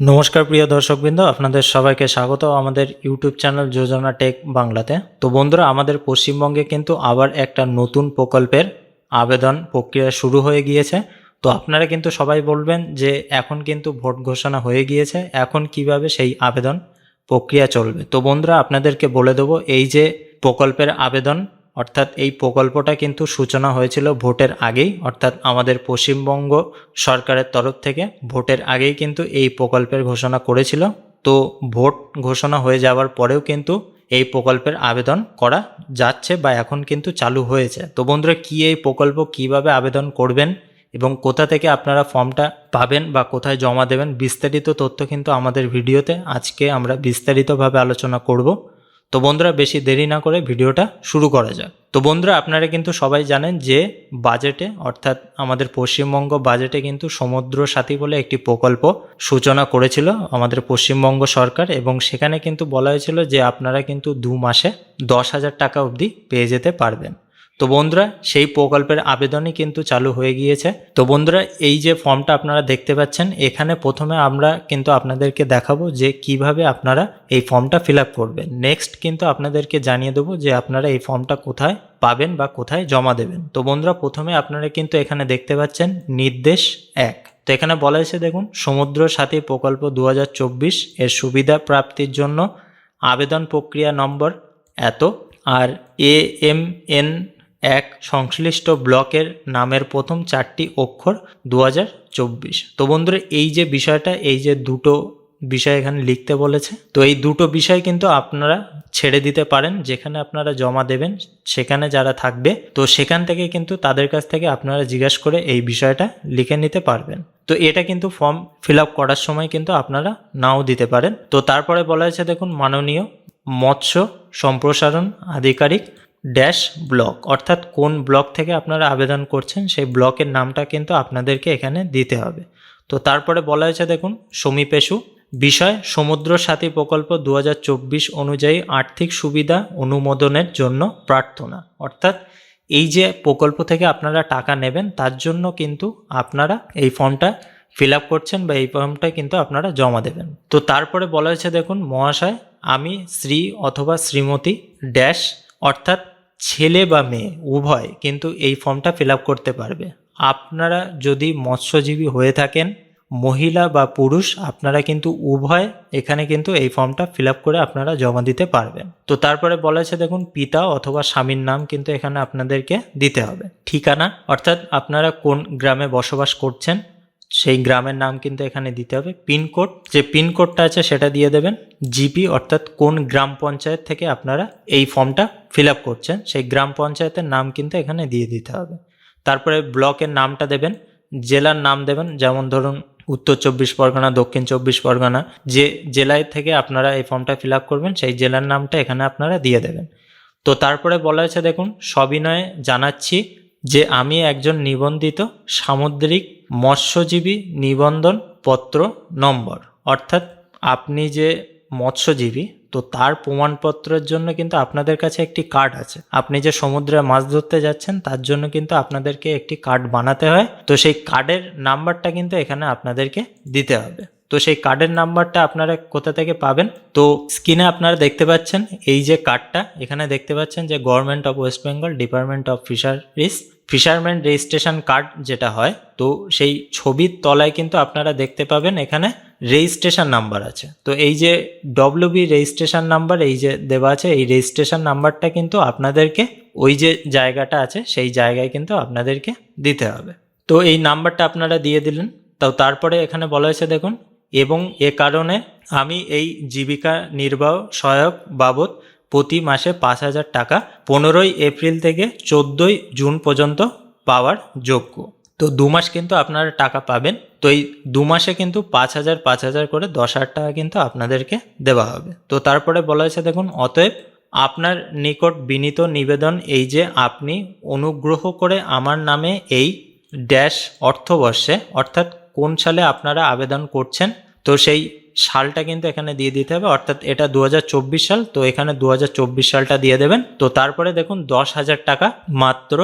নমস্কার প্রিয় দর্শকবৃন্দ, আপনাদের সবাইকে স্বাগত আমাদের ইউটিউব চ্যানেল যোজনা টেক বাংলাতে। তো বন্ধুরা, আমাদের পশ্চিমবঙ্গে কিন্তু আবার একটা নতুন প্রকল্পের আবেদন প্রক্রিয়া শুরু হয়ে গিয়েছে। তো আপনারা কিন্তু সবাই বলবেন যে এখন কিন্তু ভোট ঘোষণা হয়ে গিয়েছে, এখন কীভাবে সেই আবেদন প্রক্রিয়া চলবে। তো বন্ধুরা, আপনাদেরকে বলে দেবো, এই যে প্রকল্পের আবেদন অর্থাৎ এই প্রকল্পটা কিন্তু সূচনা হয়েছিল ভোটের আগেই, অর্থাৎ আমাদের পশ্চিমবঙ্গ সরকারের তরফ থেকে ভোটের আগেই কিন্তু এই প্রকল্পের ঘোষণা করেছিল। তো ভোট ঘোষণা হয়ে যাওয়ার পরেও কিন্তু এই প্রকল্পের আবেদন করা যাচ্ছে বা এখন কিন্তু চালু হয়েছে। তো বন্ধুরা, কি এই প্রকল্প কীভাবে আবেদন করবেন এবং কোথা থেকে আপনারা ফর্মটা পাবেন বা কোথায় জমা দেবেন বিস্তারিত তথ্য কিন্তু আমাদের ভিডিওতে আজকে আমরা বিস্তারিতভাবে আলোচনা করব। তো বন্ধুরা বেশি দেরি না করে ভিডিওটা শুরু করা যাক। তো বন্ধুরা আপনারা কিন্তু সবাই জানেন যে বাজেটে, অর্থাৎ আমাদের পশ্চিমবঙ্গ বাজেটে কিন্তু সমুদ্র সাথী বলে একটি প্রকল্প সূচনা করেছিল আমাদের পশ্চিমবঙ্গ সরকার এবং সেখানে কিন্তু বলা হয়েছিল যে আপনারা কিন্তু দু মাসে দশ হাজার টাকা অবধি পেয়ে যেতে পারবেন। তো বন্ধুরা, সেই প্রকল্পের আবেদনই কিন্তু চালু হয়ে গিয়েছে। তো বন্ধুরা, এই যে ফর্মটা আপনারা দেখতে পাচ্ছেন, এখানে প্রথমে আমরা কিন্তু আপনাদেরকে দেখাবো যে কীভাবে আপনারা এই ফর্মটা ফিল আপ করবেন। নেক্সট কিন্তু আপনাদেরকে জানিয়ে দেবো যে আপনারা এই ফর্মটা কোথায় পাবেন বা কোথায় জমা দেবেন। তো বন্ধুরা, প্রথমে আপনারা কিন্তু এখানে দেখতে পাচ্ছেন নির্দেশ এক। তো এখানে বলা হয়েছে, দেখুন, সমুদ্র সাথী প্রকল্প দু হাজার চব্বিশ এর সুবিধা প্রাপ্তির জন্য আবেদন প্রক্রিয়া নম্বর এত, আর এ এম এন এক সংশ্লিষ্ট ব্লকের নামের প্রথম চারটি অক্ষর দু হাজার চব্বিশ। তো বন্ধুরা, এই যে বিষয়টা, এই যে দুটো বিষয় এখানে লিখতে বলেছে, তো এই দুটো বিষয় কিন্তু আপনারা ছেড়ে দিতে পারেন, যেখানে আপনারা জমা দেবেন, সেখানে যারা থাকবে, তো সেখান থেকে কিন্তু তাদের কাছ থেকে আপনারা জিজ্ঞাসা করে এই বিষয়টা লিখে নিতে পারবেন। তো এটা কিন্তু ফর্ম ফিল করার সময় কিন্তু আপনারা নাও দিতে পারেন। তো তারপরে বলা হয়েছে, দেখুন, মাননীয় মৎস্য সম্প্রসারণ আধিকারিক ড্যাশ ব্লক, অর্থাৎ কোন ব্লক থেকে আপনারা আবেদন করছেন, সেই ব্লকের নামটা কিন্তু আপনাদেরকে এখানে দিতে হবে। তো তারপরে বলা হয়েছে, দেখুন, সমীপেশু, বিষয় সমুদ্র সাথী প্রকল্প দু হাজার চব্বিশ অনুযায়ী আর্থিক সুবিধা অনুমোদনের জন্য প্রার্থনা। অর্থাৎ এই যে প্রকল্প থেকে আপনারা টাকা নেবেন, তার জন্য কিন্তু আপনারা এই ফর্মটা ফিল আপ করছেন বা এই ফর্মটা কিন্তু আপনারা জমা দেবেন। তো তারপরে বলা হয়েছে, দেখুন, মহাশয়, আমি শ্রী অথবা শ্রীমতী ড্যাশ, অর্থাৎ ছেলে বা মেয়ে, উভয় কিন্তু এই ফর্মটা ফিল করতে পারবে। আপনারা যদি মৎস্যজীবী হয়ে থাকেন, মহিলা বা পুরুষ, আপনারা কিন্তু উভয় এখানে কিন্তু এই ফর্মটা ফিল করে আপনারা জমা দিতে পারবেন। তো তারপরে বলা আছে দেখুন, পিতা অথবা স্বামীর নাম কিন্তু এখানে আপনাদেরকে দিতে হবে। ঠিকানা, অর্থাৎ আপনারা কোন গ্রামে বসবাস করছেন সেই গ্রামের নাম কিন্তু এখানে দিতে হবে। পিনকোড যে পিনকোডটা আছে সেটা দিয়ে দেবেন। জিপি অর্থাৎ কোন গ্রাম পঞ্চায়েত থেকে আপনারা এই ফর্মটা ফিল আপ করছেন, সেই গ্রাম পঞ্চায়েতের নাম কিন্তু এখানে দিয়ে দিতে হবে। তারপরে ব্লকের নামটা দেবেন, জেলার নাম দেবেন, যেমন ধরুন উত্তর চব্বিশ পরগনা, দক্ষিণ চব্বিশ পরগনা, যে জেলায় থেকে আপনারা এই ফর্মটা ফিল আপ করবেন, সেই জেলার নামটা এখানে আপনারা দিয়ে দেবেন। তো তারপরে বলা হয়েছে দেখুন, সবিনয়ে জানাচ্ছি যে আমি একজন নিবন্ধিত সামুদ্রিক মৎস্যজীবী নিবন্ধন পত্র নম্বর। অর্থাৎ আপনি যে মৎস্যজীবী, তো তার প্রমাণপত্রের জন্য কিন্তু আপনাদের কাছে একটি কার্ড আছে। আপনি যে সমুদ্রে মাছ ধরতে যাচ্ছেন, তার জন্য কিন্তু আপনাদেরকে একটি কার্ড বানাতে হয়। তো সেই কার্ডের নাম্বারটা কিন্তু এখানে আপনাদেরকে দিতে হবে। তো সেই কার্ডের নাম্বারটা আপনারা কোথা থেকে পাবেন? তো স্ক্রিনে আপনারা দেখতে পাচ্ছেন এই যে কার্ডটা এখানে দেখতে পাচ্ছেন যে government of West Bengal department of fisheries fisherman registration card যেটা হয়, তো সেই ছবির তলায় কিন্তু আপনারা দেখতে পাবেন এখানে রেজিস্ট্রেশন নাম্বার আছে। তো এই যে ডব্লিউবি রেজিস্ট্রেশন নাম্বার এই যে দেওয়া আছে, এই রেজিস্ট্রেশন নাম্বারটা কিন্তু আপনাদেরকে ওই যে জায়গাটা আছে, সেই জায়গায় কিন্তু আপনাদেরকে দিতে হবে। তো এই নাম্বারটা আপনারা দিয়ে দিলেন। তো তারপরে এখানে বলা হয়েছে দেখুন এবং এ কারণে আমি এই জীবিকা নির্বাহ সহায়ক বাবদ প্রতি মাসে পাঁচ হাজার টাকা পনেরোই এপ্রিল থেকে চোদ্দোই জুন পর্যন্ত পাওয়ার যোগ্য। তো দু মাস কিন্তু আপনারা টাকা পাবেন। তো এই দু মাসে কিন্তু পাঁচ হাজার পাঁচ হাজার করে দশ হাজার টাকা কিন্তু আপনাদেরকে দেওয়া হবে। তো তারপরে বলা হয়েছে দেখুন, অতএব আপনার নিকট বিনীত নিবেদন এই যে আপনি অনুগ্রহ করে আমার নামে এই ড্যাশ অর্থবর্ষে অর্থাৎ কোন সালে আপনারা আবেদন করছেন? তো সেই সালটা কিন্তু এখানে দিয়ে দিতে হবে, অর্থাৎ এটা দু হাজার চব্বিশ সাল, তো এখানে দু হাজার চব্বিশ সালটা দিয়ে দেবেন। তো তারপরে দেখুন দশ হাজার টাকা মাত্র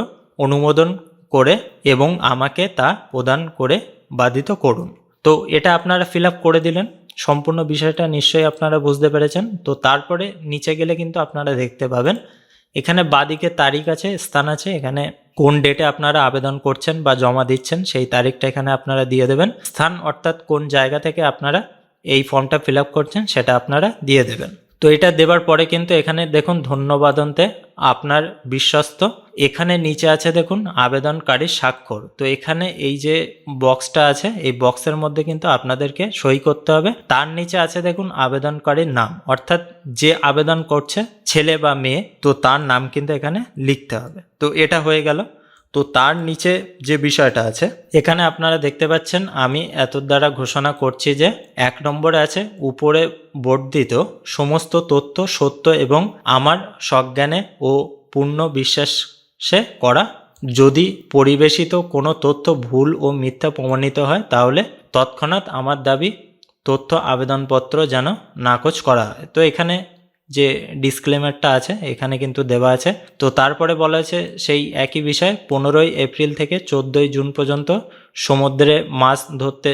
অনুমোদন করে এবং আমাকে তা প্রদান করে বাধিত করুন। তো এটা আপনারা ফিল করে দিলেন, সম্পূর্ণ বিষয়টা নিশ্চয়ই আপনারা বুঝতে পেরেছেন। তো তারপরে নিচে গেলে কিন্তু আপনারা দেখতে পাবেন, এখানে বাদিকে তারিখ আছে, স্থান আছে, এখানে কোন ডেটে আপনারা আবেদন করছেন বা জমা দিচ্ছেন সেই তারিখটা এখানে আপনারা দিয়ে দেবেন। স্থান অর্থাৎ কোন জায়গা থেকে আপনারা এই ফর্মটা ফিল করছেন সেটা আপনারা দিয়ে দেবেন। তো এটা দেবার পরে কিন্তু এখানে দেখুন ধন্যবাদন্তে আপনার বিশ্বস্ত। এখানে নিচে আছে দেখুন আবেদনকারী স্বাক্ষর। তো এখানে এই যে বক্সটা আছে, এই বক্সের মধ্যে কিন্তু আপনাদেরকে সই করতে হবে। তার নিচে আছে দেখুন আবেদনকারীর নাম। অর্থাৎ যে আবেদন করছে, ছেলে বা মেয়ে, তো তার নাম কিন্তু এখানে লিখতে হবে। তো এটা হয়ে গেল। তো তার নিচে যে বিষয়টা আছে, এখানে আপনারা দেখতে পাচ্ছেন আমি এত দ্বারা ঘোষণা করছি যে এক নম্বরে আছে উপরে বর্ধিত সমস্ত তথ্য, সত্য এবং আমার সজ্ঞানে ও পূর্ণ বিশ্বাসে করা। যদি পরিবেশিত কোনো তথ্য ভুল ও মিথ্যা প্রমাণিত হয়, তাহলে তৎক্ষণাৎ আমার দাবি তথ্য আবেদনপত্র যেন নাকচ করা হয়। তো এখানে যে ডিসক্লেমারটা আছে, এখানে কিন্তু দেওয়া আছে। তো তারপরে বলা আছে সেই একই বিষয় পনেরোই এপ্রিল থেকে চোদ্দোই জুন পর্যন্ত সমুদ্রে মাছ ধরতে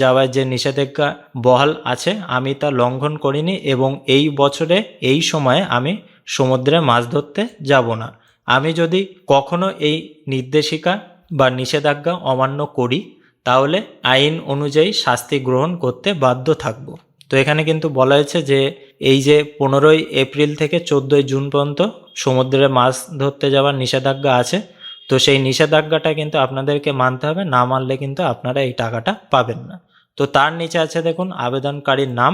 যাওয়ার যে নিষেধাজ্ঞা বহাল আছে, আমি তা লঙ্ঘন করিনি এবং এই বছরে, এই সময়ে আমি সমুদ্রে মাছ ধরতে যাব না। আমি যদি কখনো এই নির্দেশিকা বা নিষেধাজ্ঞা অমান্য করি, তাহলে আইন অনুযায়ী শাস্তি গ্রহণ করতে বাধ্য থাকব। তো এখানে কিন্তু বলা হয়েছে যে এই যে পনেরোই এপ্রিল থেকে চোদ্দোই জুন পর্যন্ত সমুদ্রে মাছ ধরতে যাওয়ার নিষেধাজ্ঞা আছে, তো সেই নিষেধাজ্ঞাটা কিন্তু আপনাদেরকে মানতে হবে, না মানলে কিন্তু আপনারা এই টাকাটা পাবেন না। তো তার নিচে আছে দেখুন, আবেদনকারীর নাম,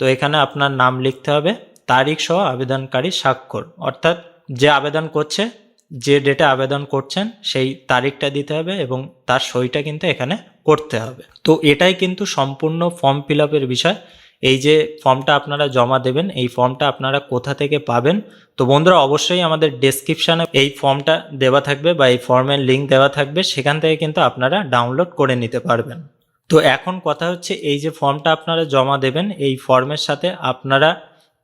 তো এখানে আপনার নাম লিখতে হবে, তারিখ সহ আবেদনকারী স্বাক্ষর। অর্থাৎ যে আবেদন করছে, যে ডেটে আবেদন করছেন, সেই তারিখটা দিতে হবে এবং তার সইটা কিন্তু এখানে করতে হবে। তো এটাই কিন্তু সম্পূর্ণ ফর্ম ফিল আপের বিষয়। এই যে ফর্মটা আপনারা জমা দেবেন, এই ফর্মটা আপনারা কোথা থেকে পাবেন? তো বন্ধুরা, অবশ্যই আমাদের ডেসক্রিপশানে এই ফর্মটা দেওয়া থাকবে বা এই ফর্মের লিঙ্ক দেওয়া থাকবে, সেখান থেকে কিন্তু আপনারা ডাউনলোড করে নিতে পারবেন। তো এখন কথা হচ্ছে, এই যে ফর্মটা আপনারা জমা দেবেন, এই ফর্মের সাথে আপনারা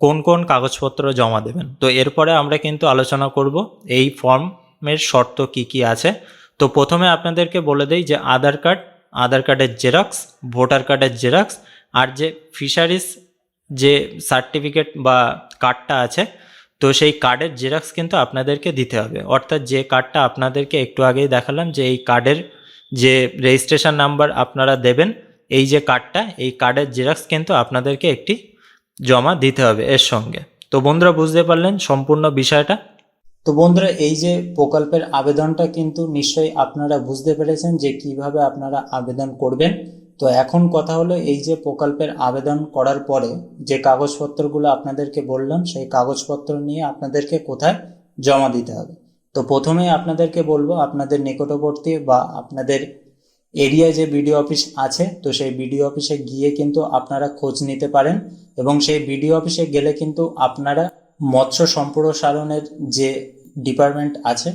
কোন কোন কাগজপত্র জমা দেবেন? তো এরপরে আমরা কিন্তু আলোচনা করব, এই ফর্মের শর্ত কি কি আছে। তো প্রথমে আপনাদেরকে বলে দেই যে আধার কার্ড, আধার কার্ডের জেরক্স, ভোটার কার্ডের জেরক্স আর যে ফিশারিস যে সার্টিফিকেট বা কার্ডটা আছে, তো সেই কার্ডের জেরক্স কিন্তু আপনাদেরকে দিতে হবে। অর্থাৎ যে কার্ডটা আপনাদেরকে একটু আগেই দেখালাম যে এই কার্ডের যে রেজিস্ট্রেশন নাম্বার আপনারা দেবেন, এই যে কার্ডটা এই কার্ডের জেরক্স কিন্তু আপনাদেরকে একটি জমা দিতে হবে এর সঙ্গে। তো বন্ধুরা, বুঝতে পারলেন সম্পূর্ণ বিষয়টা? তো বন্ধুরা, এই যে প্রকল্পের আবেদনটা কিন্তু নিশ্চয়ই আপনারা বুঝতে পেরেছেন যে কীভাবে আপনারা আবেদন করবেন। তো এখন কথা হলো এই যে প্রকল্পের আবেদন করার পরে যে কাগজপত্রগুলো আপনাদেরকে বললাম, সেই কাগজপত্র নিয়ে আপনাদেরকে কোথায় জমা দিতে হবে? তো প্রথমে আপনাদেরকে বলব, আপনাদের নিকটবর্তী বা আপনাদের এরিয়ায় যে বিডিও অফিস আছে, তো সেই বিডিও অফিসে গিয়ে কিন্তু আপনারা খোঁজ নিতে পারেন এবং সেই বিডিও অফিসে গেলে কিন্তু আপনারা মৎস্য সম্প্রসারণের যে ডিপার্টমেন্ট আছে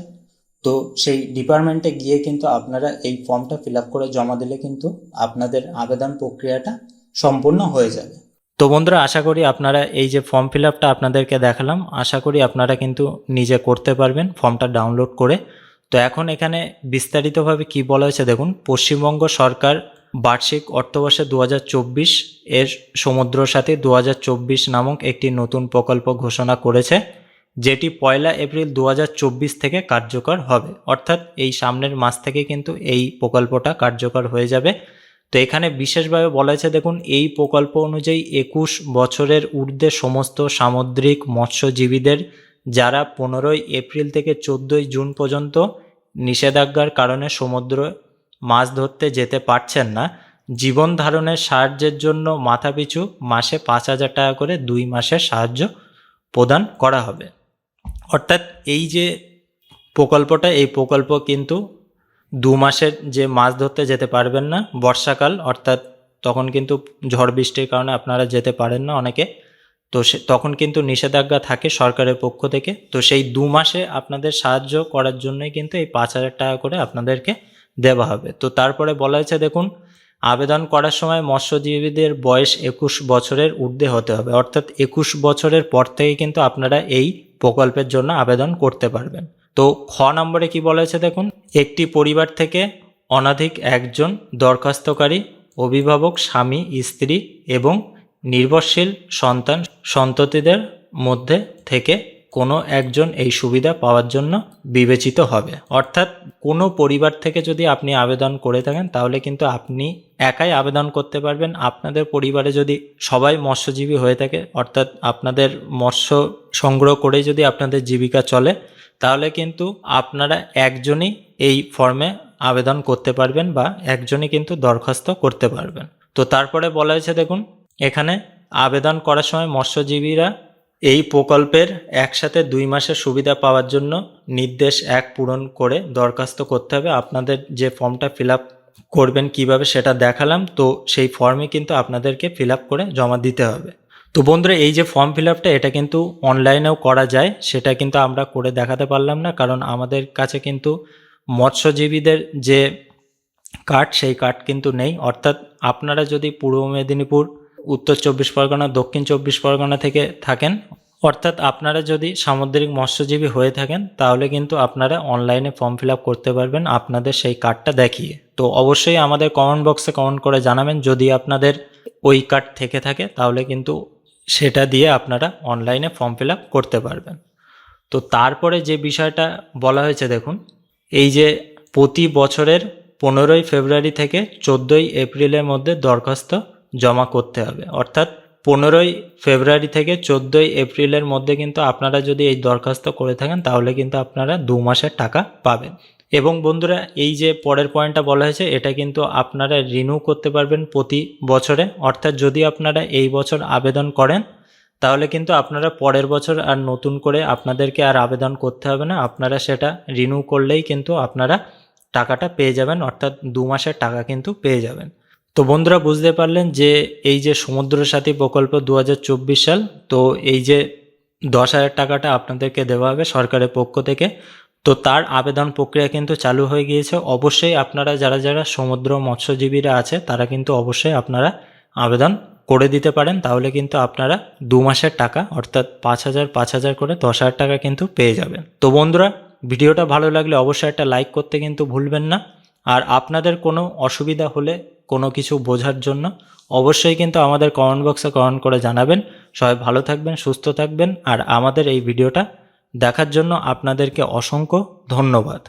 তো সেই ডিপার্টমেন্টে গিয়ে কিন্তু আপনারা এই ফর্মটা ফিল করে জমা দিলে কিন্তু আপনাদের আবেদন প্রক্রিয়াটা সম্পূর্ণ হয়ে যাবে। তো বন্ধুরা, আশা করি আপনারা এই যে ফর্ম ফিল আপটা আপনাদেরকে দেখালাম, আশা করি আপনারা কিন্তু নিজে করতে পারবেন ফর্মটা ডাউনলোড করে। তো এখন এখানে বিস্তারিতভাবে কি বলা হয়েছে দেখুন, পশ্চিমবঙ্গ সরকার বার্ষিক অর্থবর্ষে দু হাজার চব্বিশ এর সমুদ্র সাথে দু হাজার চব্বিশ নামক একটি নতুন প্রকল্প ঘোষণা করেছে। যেটি পয়লা এপ্রিল দু হাজার চব্বিশ থেকে কার্যকর হবে। অর্থাৎ এই সামনের মাস থেকে কিন্তু এই প্রকল্পটা কার্যকর হয়ে যাবে। তো এখানে বিশেষভাবে বলা হয়েছে, দেখুন, এই প্রকল্প অনুযায়ী একুশ বছরের ঊর্ধ্বে সমস্ত সামুদ্রিক মৎস্যজীবীদের যারা পনেরোই এপ্রিল থেকে চোদ্দোই জুন পর্যন্ত নিষেধাজ্ঞার কারণে সমুদ্র মাছ ধরতে যেতে পারছেন না, জীবন ধারণের সাহায্যের জন্য মাথাপিছু মাসে পাঁচ হাজার টাকা করে দুই মাসের সাহায্য প্রদান করা হবে। অর্থাৎ এই যে প্রকল্পটা, এই প্রকল্প কিন্তু দু মাসের যে মাছ ধরতে যেতে পারবেন না বর্ষাকাল, অর্থাৎ তখন কিন্তু ঝড় বৃষ্টির কারণে আপনারা যেতে পারেন না অনেকে। তো সে, তখন কিন্তু নিষেধাজ্ঞা থাকে সরকারের পক্ষ থেকে। তো সেই দু মাসে আপনাদের সাহায্য করার জন্যই কিন্তু এই পাঁচ হাজার টাকা করে আপনাদেরকে দেওয়া হবে। তো তারপরে বলা হয়েছে, দেখুন, আবেদন করার সময় মৎস্যজীবীদের বয়স একুশ বছরের ঊর্ধ্বে হতে হবে। অর্থাৎ একুশ বছরের পর থেকে কিন্তু আপনারা এই প্রকল্পের জন্য আবেদন করতে পারবেন। তো খ নম্বরে কি বলেছে দেখুন? একটি পরিবার থেকে অনাধিক একজন দরখাস্তকারী, অভিভাবক, স্বামী, স্ত্রী এবং নির্ভরশীল সন্তান, সন্ততিদের মধ্যে থেকে কোনো একজন এই সুবিধা পাওয়ার জন্য বিবেচিত হবে। অর্থাৎ কোনো পরিবার থেকে যদি আপনি আবেদন করে থাকেন, তাহলে কিন্তু আপনি একাই আবেদন করতে পারবেন। আপনাদের পরিবারে যদি সবাই মৎস্যজীবী হয়ে থাকে, অর্থাৎ আপনাদের মৎস্য সংগ্রহ করে যদি আপনাদের জীবিকা চলে, তাহলে কিন্তু আপনারা একজনই এই ফর্মে আবেদন করতে পারবেন বা একজনই কিন্তু দরখাস্ত করতে পারবেন। তো তারপরে বলা হয়েছে, দেখুন, এখানে আবেদন করার সময় মৎস্যজীবীরা এই প্রকল্পের একসাথে দুই মাসের সুবিধা পাওয়ার জন্য নির্দেশ এক পূরণ করে দরখাস্ত করতে হবে। আপনাদের যে ফর্মটা ফিল করবেন কীভাবে সেটা দেখালাম, তো সেই ফর্মে কিন্তু আপনাদেরকে ফিল করে জমা দিতে হবে। তো বন্ধুরা, এই যে ফর্ম ফিল এটা কিন্তু অনলাইনেও করা যায়, সেটা কিন্তু আমরা করে দেখাতে পারলাম না, কারণ আমাদের কাছে কিন্তু মৎস্যজীবীদের যে কার্ড, সেই কার্ড কিন্তু নেই। অর্থাৎ আপনারা যদি পূর্ব মেদিনীপুর উত্তর চব্বিশ পরগনা, দক্ষিণ চব্বিশ পরগনা থেকে থাকেন। অর্থাৎ আপনারা যদি সামুদ্রিক মৎস্যজীবী হয়ে থাকেন, তাহলে কিন্তু আপনারা অনলাইনে ফর্ম ফিল করতে পারবেন আপনাদের সেই কার্ডটা দেখিয়ে। তো অবশ্যই আমাদের কমেন্ট বক্সে কমেন্ট করে জানাবেন। যদি আপনাদের ওই কার্ড থেকে থাকে, তাহলে কিন্তু সেটা দিয়ে আপনারা অনলাইনে ফর্ম ফিল করতে পারবেন। তো তারপরে যে বিষয়টা বলা হয়েছে, দেখুন, এই যে প্রতি বছরের পনেরোই ফেব্রুয়ারি থেকে চোদ্দোই এপ্রিলের মধ্যে দরখাস্ত জমা করতে হবে। অর্থাৎ পনেরোই ফেব্রুয়ারি থেকে চোদ্দোই এপ্রিলের মধ্যে কিন্তু আপনারা যদি এই দরখাস্ত করে থাকেন, তাহলে কিন্তু আপনারা দু মাসের টাকা পাবেন। এবং বন্ধুরা, এই যে পরের পয়েন্টটা বলা হয়েছে, এটা কিন্তু আপনারা রিনিউ করতে পারবেন প্রতি বছরে। অর্থাৎ যদি আপনারা এই বছর আবেদন করেন, তাহলে কিন্তু আপনারা পরের বছর আর নতুন করে আপনাদেরকে আর আবেদন করতে হবে না। আপনারা সেটা রিনিউ করলেই কিন্তু আপনারা টাকাটা পেয়ে যাবেন। অর্থাৎ দু মাসের টাকা কিন্তু পেয়ে যাবেন। তো বন্ধুরা বুঝতে পারলেন যে এই যে সমুদ্র সাথী প্রকল্প দু হাজার চব্বিশ সাল, তো এই যে দশ হাজার টাকাটা আপনাদেরকে দেওয়া হবে সরকারের পক্ষ থেকে, তো তার আবেদন প্রক্রিয়া কিন্তু চালু হয়ে গিয়েছে। অবশ্যই আপনারা যারা যারা সমুদ্র মৎস্যজীবীরা আছে, তারা কিন্তু অবশ্যই আপনারা আবেদন করে দিতে পারেন। তাহলে কিন্তু আপনারা দু মাসের টাকা, অর্থাৎ পাঁচ হাজার পাঁচ হাজার করে দশ হাজার টাকা কিন্তু পেয়ে যাবেন। তো বন্ধুরা, ভিডিওটা ভালো লাগলে অবশ্যই একটা লাইক করতে কিন্তু ভুলবেন না। আর আপনাদের কোনো অসুবিধা হলে কোনো কিছু বোঝার জন্য অবশ্যই কিন্তু আমাদের কমেন্ট বক্সে কমেন্ট করে জানাবেন। সবাই ভালো থাকবেন, সুস্থ থাকবেন, আর আমাদের এই ভিডিওটা দেখার জন্য আপনাদেরকে অসংখ্য ধন্যবাদ।